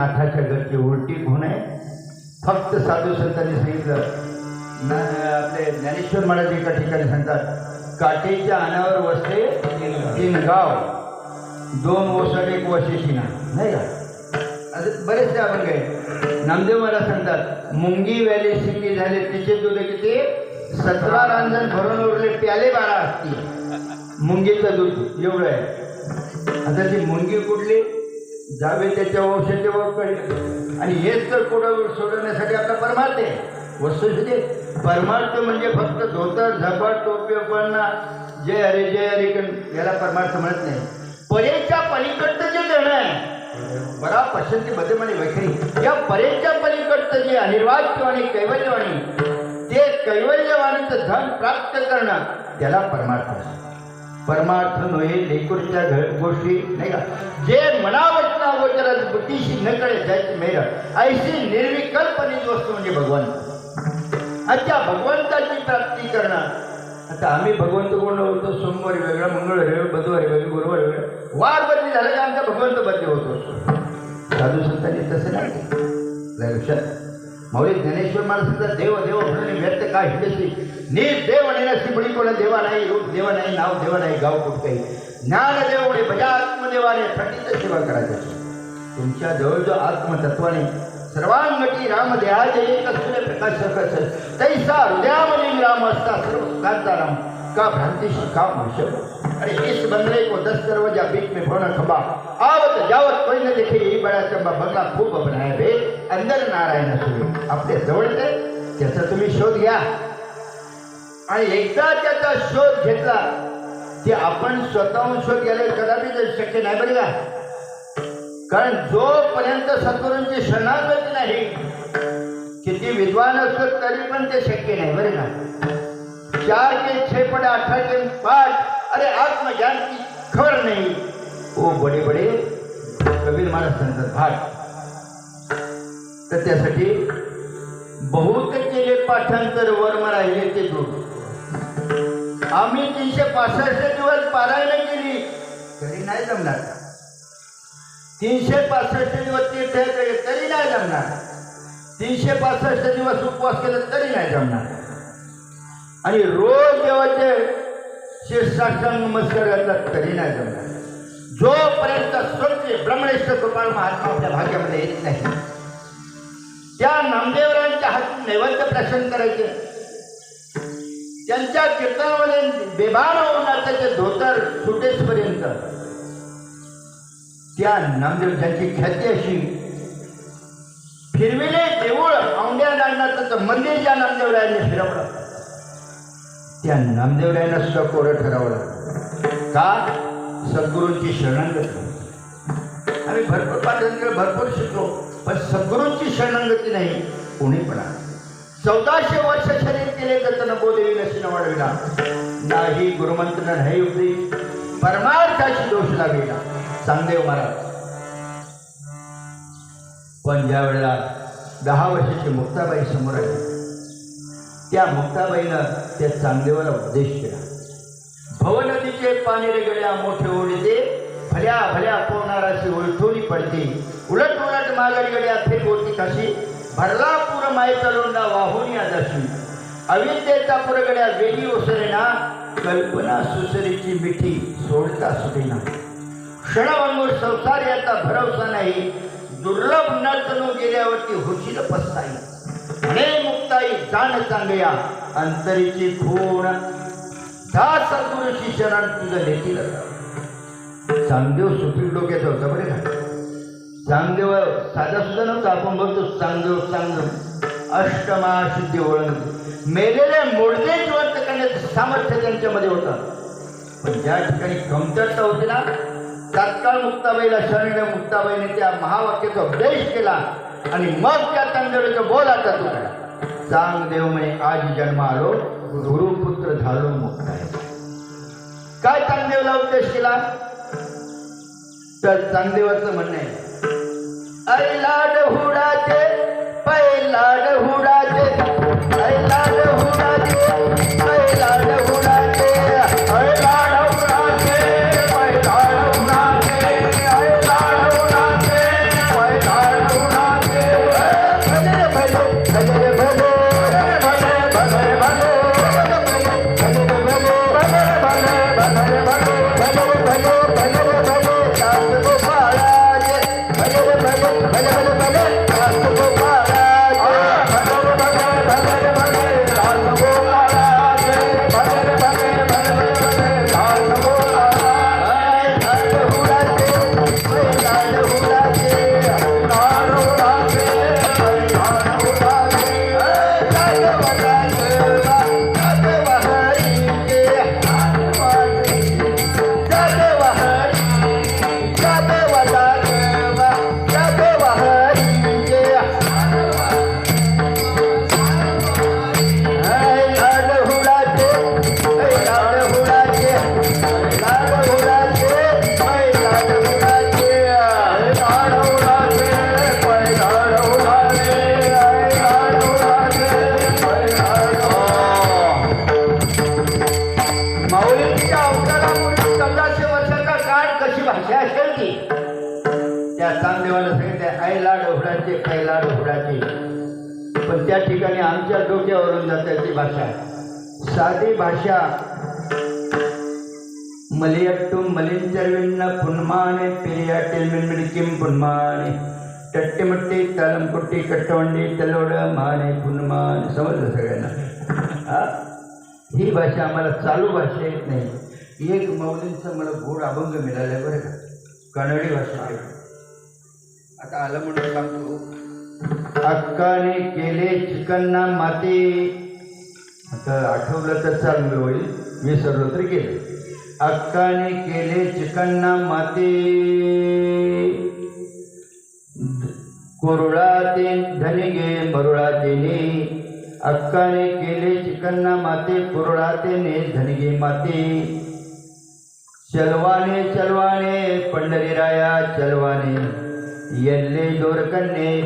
नाथाच्या घरची उलटी गुण आहे फक्त साधू संतांनी सांगितलं ना आपले ज्ञानेश्वर महाराज एका ठिकाणी सांगतात काटेच्या अनावर वसते तीन गाव दोन ओसड एक वशिशिना ना नाही का? असं बरेचसे आपण काय नामदेव महाराज सांगतात मुंगी व्हॅली सिंगी झाले तिचे दूध किती सतरा रांजण भरून उरले प्याले बारा असतील मुंगीचं दूध एवढं आहे. आता ती मुंगी कुठली? जावे त्याच्या वंशाच्या वकडे आणि हेच तर पुढं सोडवण्यासाठी आपला परमार्थ आहे. वस्तुस्थिती परमार्थ म्हणजे फक्त धोतर झपाट टोपी पडणं जय हरे जय हरे कण याला परमार्थ म्हणत नाही. परेच्या पलीकडचं जे देणं आहे बरा पसंती बदलमानी वैखरी. या परेच्या पलीकडचं जे अनिर्वाच्यवाणी कैवल्यवाणी ते कैवल्यवाणीचं धन प्राप्त करणं त्याला परमार्थ असतो. परमार्थ नव्हे लेकूरच्या गोष्टी नाही का? जे मनावचना गोचरात बुद्धीशी न कळे जायची मेर ऐशी निर्विकल्पनिक वस्तू म्हणजे भगवंत. अच्छा भगवंताची प्राप्ती करणं आता आम्ही भगवंत कोण होतो? सोमवारी वेगळा मंगळवारी वेगळं बुधवारी वेगळं गुरुवारी वेगळं. वार बदली झालं का आमचा भगवंत बदली होतो. साधू संतांनी तसं नाही. लक्षात. मौली ज्ञानेश्वर महाराजांचा देव देव म्हणून व्यक्त का हिंदशी नी देव नेण्याची बळी कोणा देवा नाही रूप देवा नाही नाव देवा नाही गाव कुठ काही. ज्ञान देव देवणे भजा देवाने थकीत सेवा करायची तुमच्या जवळजवळ आत्मतत्वाने सर्वांगटी राम देहाचे एक असलेले प्रकाश सकस तैसा हृदयामध्ये राम असता सर्व सुखांचा राम. का भ्रांतीशी का मनुष्य अरे इस बंदरे को दस दरवाजा बीच में भोना खबा. आवत जावत कोई न देखे यही बड़ा चंबा बंगला खूप बनाया रे अंदर नारायण सूर्य आपल्या जवळच आहे त्याचा तुम्ही शोध घ्या आणि एकदा त्याचा शोध घेतला की आपण स्वतःहून शोध घ्यायला कदापि शक्य नाही बरे का? कारण जोपर्यंत सद्गुरूंची शरणागती नाही किती विद्वान असतो तरी पण ते शक्य नाही बरं का? चार के छह अठरा के पाठ अरे आत्मज्ञान की खबर नहीं. ओ बडे बडे कबीर महाराज सांगतात भाट तर त्यासाठी बहुत केले पाठांतर वर्म राहिले ते दूर. आम्ही तीनशे पासष्ट दिवस पारायण केली. तरी नाही जमणार. तीनशे पासष्ट दिवस तीर्थ केले तरी नाही जमणार. तीनशे पासष्ट दिवस उपवास केला तरी नाही जमणार. आणि रोज देवाचे शीर्षाष्टांग नमस्कार घातला तरी नाही जमणार. जोपर्यंत स्वच्छ ब्रह्मनिष्ठ कृपाळ महात्मा आपल्या भाग्यामध्ये येत नाही त्या नामदेवरांच्या हातून नैवेद्य प्रशन करायचे. त्यांच्या कीर्तनामध्ये बेभान होऊन त्याचे धोतर सुटेसपर्यंत. त्या नामदेव ज्यांची ख्याती अशी. फिरविले देऊळ औंड्या नागनाथाचं मंदिर ज्या नामदेवरायांनी फिरवलं. त्या नामदेवरायांना सुद्धा कोरं ठरवलं. का? सद्गुरूंची शरणागती आम्ही भरपूर पाठांकडे भरपूर शिकलो पण सद्गुरूंची शरणागती नाही कोणीपणा चौदाशे वर्ष शरीर केले तर नभोदेवी नशीन वाढविला. नाही गुरुमंत्र नाही उपदेश परमार्थाशी दोष लागेला चांगदेव महाराज. पण ज्या वेळेला दहा वर्षाची मुक्ताबाई समोर आली त्या मुक्ताबाईनं त्या चांगदेवाला उपदेश केला. भवनदीचे पानेरे गड्या मोठे ओढते भल्या भल्या पोहणाराशी उलटून पडते. उलट उलट माघारी गड्या फेक होती कशी? भरला पूर मायेचा वाहून आदर्शी अविद्येचा पुरगड्या वेली ओसरेना कल्पना सुसरीची मिठी सोडता सुटेना. क्षणभंगूर संसार याचा भरवसा नाही दुर्लभ नर्तनू गेल्यावरती होशील पस्ताई. म्हणे मुक्ताई जाण चांगया अंतरीची खूण. जा सद्गुरूची शरण तुझं लेखील चांगदेव सुपील डोक्याचा होता बरे का? चांगदेव साधा सुद्धा नव्हता आपण बघतो चांगदेव चांगदेव. अष्टमा सिद्धी ओळख. मेलेले मोडदे जिवंत करण्याचं सामर्थ्य त्यांच्यामध्ये होतं. पण ज्या ठिकाणी कमतरता होती ना तात्काळ मुक्ताबाईला शरण मुक्ताबाईने त्या महावाक्याचा उपदेश केला आणि मग त्या चांगदेवाचा बोल आता तुला करा चांगदेव म्हणे आज जन्म आलो गुरुपुत्र झालो मुक्त आहे. काय चांगदेवला उपदेश केला? तर चांगदेवाचं म्हणणं आहे अरे लाड हुडाचे माऊलींच्या अवतारापूर्वी चौदाशे वर्षाचा काळ कशी भाषा असेल ती? त्या सांगितले आई लाड आई लाड पण त्या ठिकाणी आमच्या डोक्यावरून जाते ती भाषा साधी भाषा मलियट्टू मलिंचरविन्न पुन्माने पिरियाटिल मिणमिणकिम पुन्माने. टट्टीमट्टी तालमकुट्टी कट्टवंडी तलोड माने पुन्माने. समजलं सगळ्यांना? ही भाषा आम्हाला चालू भाषा येत नाही. एक मौलींचं मला गोड अभंग मिळाला बरं का? कन्नडी भाषा. आहे आता आलं म्हणून सांगतो हक्काने केले चिकन्ना माती. आता आठवलं तर चांगलं होईल. विसरलो तर केलं. अक्काने केले चिकन्ना माती. कोरडा ते धनिगे मरुळा तेने. अक्काने केले चिकन्ना माते कोरडा तेने धनगे माते. चलवाने चलवाने पंढरीराया चलवाने. यल्ले दोरकन्ने